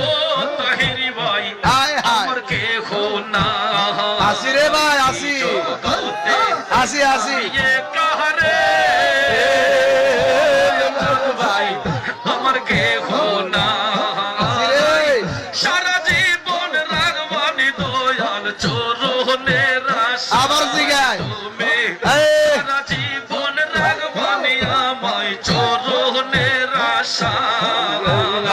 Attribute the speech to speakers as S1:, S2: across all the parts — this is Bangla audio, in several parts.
S1: ও তাহিরি ভাই
S2: হায় হায়
S1: আমার কে হো না
S2: আসি রে ভাই আসি
S1: জগতে
S2: আসি আসি
S1: এ কাহারে ভাই আমার কে হো না
S2: আসি রে
S1: সারা জীবন রাগবানি দয়াল আশা
S2: আবার জিগায়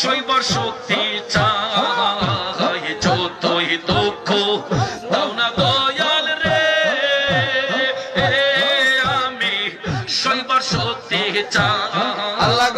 S1: শৈবার শক্তি চাই যতই দুঃখ দাও না দয়াল রে আমি শৈবার শক্তি চাই।
S2: আল্লাহ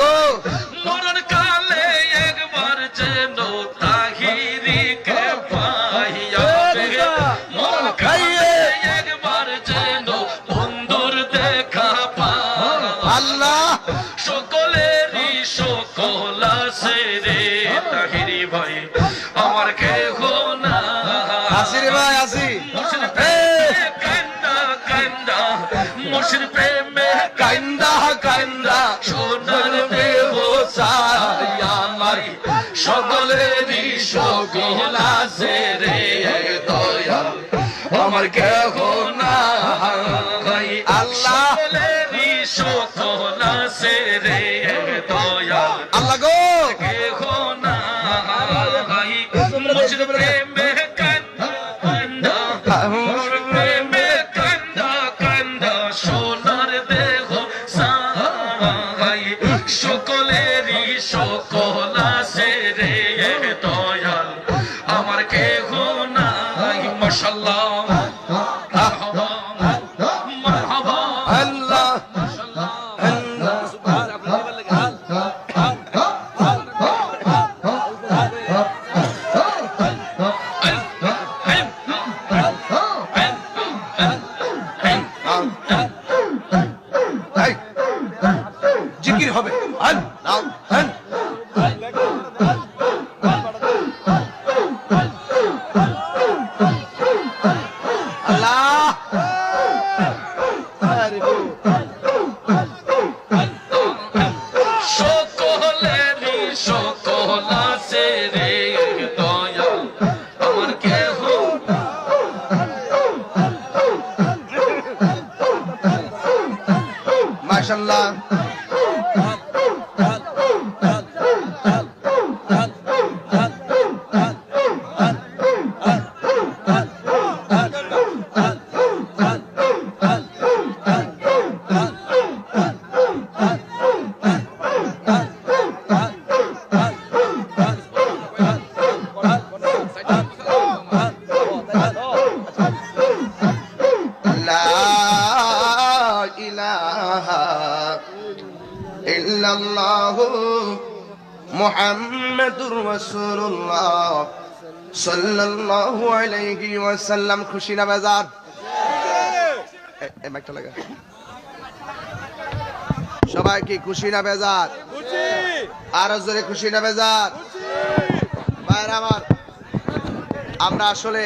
S1: ভাই আমার কেহ না
S2: আসি রে ভাই আসি
S1: মুর্শিদ
S2: এই,
S1: প্রেমে কান্দা কান্দা মুর্শিদ প্রেমে
S2: কান্দা কান্দা
S1: সোনার দেহ
S2: চাই আমার
S1: সকলেরই সকল আছে রে দয়াল আমার কেহ না
S2: আল্লাহ।
S1: সকল আছে রে
S2: জিকির হবে। আল্লাহ।
S1: সকল আছে রে।
S2: মোহাম্মদুর রসুল্লাহ সাল্লাল্লাহু আলাইহি ওয়াসাল্লাম খুশি না বেজার? হ্যাঁ। এম লাগা সবাই কি খুশি না বেজার? আরও জোরে খুশি না বেজার? আমার আমরা আসলে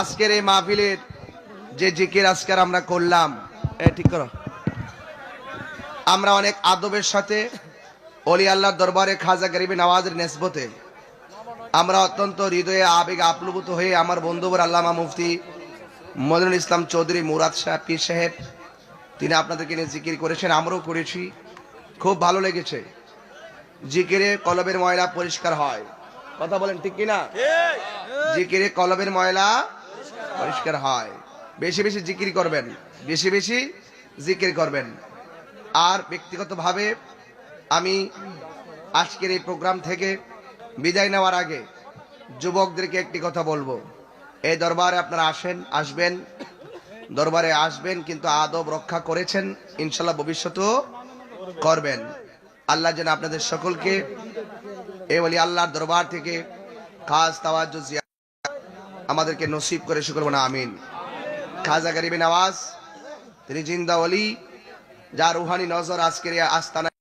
S2: আজকের এই মাহফিলের যে জিকির আজকের আমরা করলাম ঠিক করো। আমরা অনেক আদবের সাথে অলি আল্লাহর দরবারে খাজা গরিবী নওয়াজের নেসবতে। আমরা অত্যন্ত হৃদয়ে আবেগ আপ্লুভূত হয়ে আমার বন্ধুবর আল্লামা মুফতি মদিনুল ইসলাম চৌধুরী মুরাদ সাহেব পীর সাহেব, তিনি আপনাদেরকে নিয়ে জিকির করেছেন, আমরাও করেছি। খুব ভালো লেগেছে। জিকিরে কলবের ময়লা পরিষ্কার হয়। কথা বলেন ঠিক কিনা? জিকিরে কলবের ময়লা পরিষ্কার হয়। বেশি বেশি জিকির করবেন, বেশি বেশি জিকির করবেন। আর ব্যক্তিগতভাবে আমি আজকের এই প্রোগ্রাম থেকে বিদায় নেওয়ার আগে যুবকদেরকে একটি কথা বলব। এই দরবারে আপনারা আসেন, আসবেন, দরবারে আসবেন, কিন্তু আদব রক্ষা করেছেন, ইনশাল্লাহ ভবিষ্যতেও করবেন। আল্লাহ যেন আপনাদের সকলকে এ বলি আল্লাহর দরবার থেকে খাস তাওয়াজ্জু জিয়া আমাদেরকে নসিব করে শুকর না আমিন। খাজা গরিবে নওয়াজ তিনি জিন্দা অলি যার রুহানি নজর আজকের আস্তানা